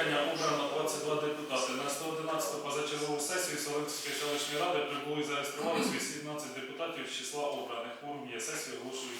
скликання обрано 22 депутати. На 111 позачергову сесію Солонської селищної ради прибули і зареєструвалися 18 депутатів з числа обраних. Форум є. Сесію оголошую.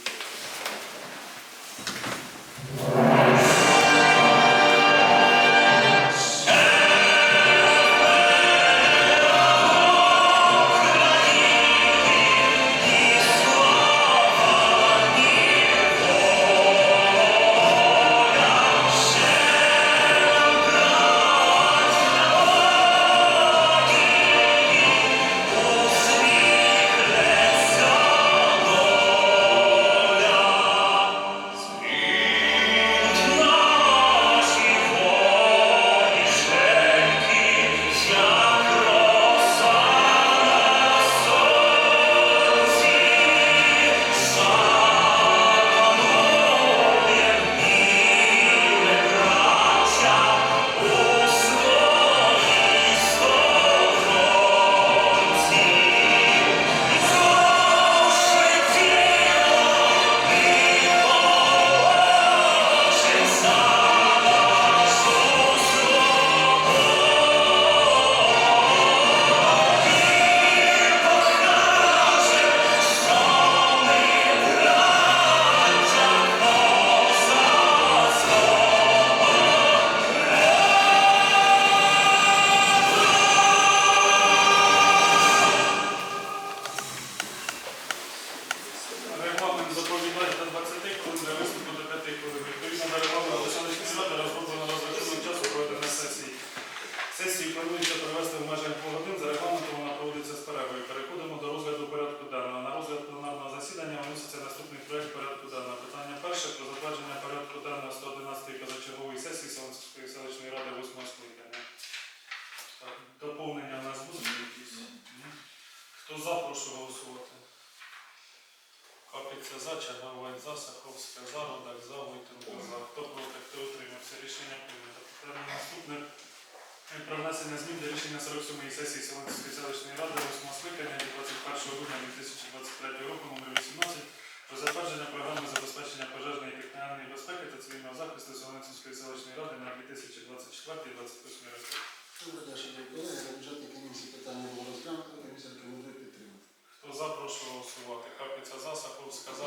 Капиця за, Чаговай за, Саховська за, Родак за, за. Хто проти, хто утримався? Рішення прийнято. Питання наступне. Про внесення змін до рішення 47-ї сесії Селенської селищної ради 8 скликання від 21 грудня 2023 року номер 18 про затвердження програми забезпечення пожежної і техногенної безпеки та цивільного захисту Селенської селищної ради на 2024-2028 роки. Добрий день, шановні колеги. На бюджетній комісії питання було розглянуто. Комісія рекомендує підтримати. Хто за, прошу голосувати. Капиця за, Саховська за,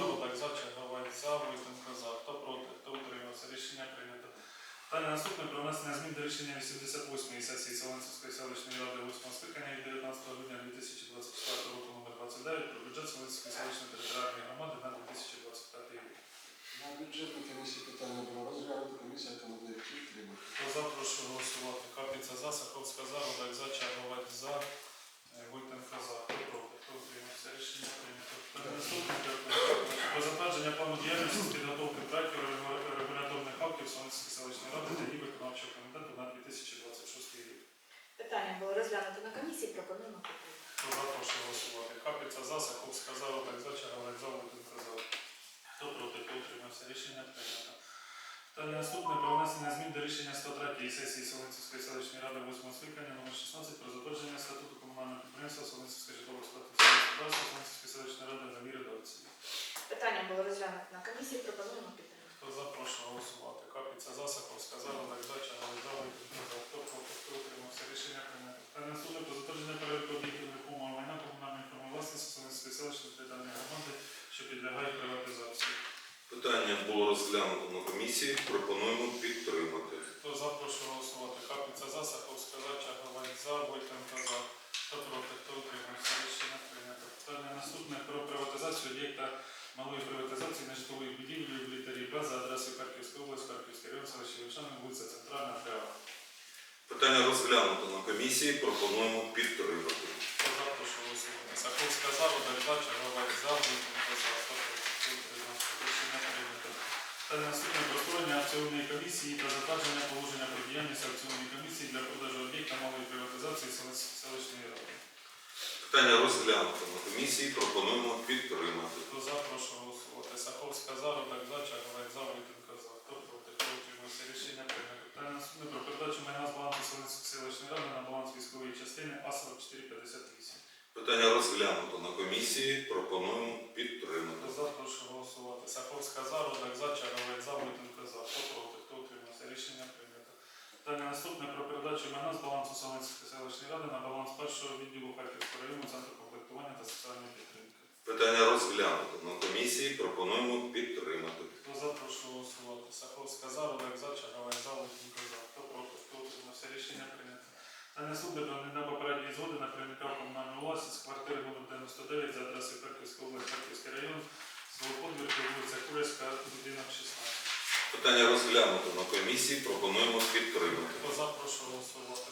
за, Войтенко за. Хто проти, хто утримався? Рішення прийнято. Далі наступне про внесення змін до рішення 88-ї сесії Селенської селищної ради 8 скликання від 19 грудня 2024 року номер 29 про бюджет Селенської селищної територіальної громади на 2025 рік. На бюджетній комісії питання було розглянуто. Комісія рекомендує підтримати. Хто за, прошу голосувати. Капиця за, Саховська за, Родак за, Чаговай за, Войтенко за. Хто проти, хто утримався? Рішення прийнято. Далі наступне про затвердження плану діяльності з підготовки проєктів регуля- регуляторних актів Солонської селищної ради та її виконавчого комітету на 2026 рік. Питання було розглянуто на комісії, пропонуємо підтримати. Хто за, прошу голосувати. Капиця за, Саховська за, Родак за, Чаговай за, Войтенко за. Хто проти, хто утримався? Рішення прийнято. Далі наступне про внесення змін до рішення 103 сесії Солонцівської селищної ради 8 скликання номер 16 про затвердження статуту комунального підприємства Солонцівської житлово-експлуатаційної господарства Солонцівської селищної ради на мірі редакції. Питання було розглянуто на комісії, пропонуємо підтримати. Хто за, прошу голосувати. Капіця за, Саховська за, Родак за, Чаговий за, Войтенко за. Хто проти, хто утримався? Рішення прийнято. Далі наступне про затвердження порядку об'єктів нерухомого майна комунальної форми власності Солонцівської селищної територіальної громади, що підлягають приватизації. Питання було розглянуто на комісії. Пропонуємо підтримати. Хто за, прошу голосувати. Капиця за, Саховська за, Чаговай за, Войтенко за. Хто проти, хто утримався? Рішення прийнято. Питання наступне про приватизацію об'єкта малої приватизації нежитлових будівель в літері Б за адресою Харківської області, Харківський район, селище Вільшани, вулиця Центральна, 3А. Питання розглянуто на комісії. Пропонуємо підтримати. Хто за, прошу голосувати. Саховська за, Воdak за, Чаговай за, Войтенко за. Хто проти, хто утримався? Рішення прийнято. Питання наступне про акціонної комісії та затвердження положення про діяльність акціонної комісії для продажу об'єкта малої приватизації селищ- селищної ради. Питання розглянуто на комісії. Пропонуємо підтримати. Хто за, прошу голосувати. Саховська за, Родак за, Чаговай за, Войтенко за. Хто проти, хто утримався? Рішення прийнято. Питання наступне про передачу майна з балансу селищної ради на баланс військової частини А4458. Питання розглянуто на комісії. Пропонуємо Хто підтримати. за, прошу голосувати. Саховська за, Родак за, Чаговай за, Войтенко за. Хто проти, хто утримався? Рішення прийнято. Питання про майна з балансу Солонської селищної ради на баланс першого відділу Харківського району Центру комплектування та соціальної підтримки. Питання розглянуто на комісії. Пропонуємо підтримати. Хто за, прошу голосувати. Саховська за, Рудак за, Чаговай за, Литвинко за. Хто проти, хто утримався? Рішення прийнято. не наступне не на попередній згоди на прийняття в комунальну власність квартири номер 99 за адресою Харківська область, Харківський район, село Подвірки, вулиця Курська, будинок 16. Питання розглянуто на комісії. Пропонуємо підтримати. Хто за.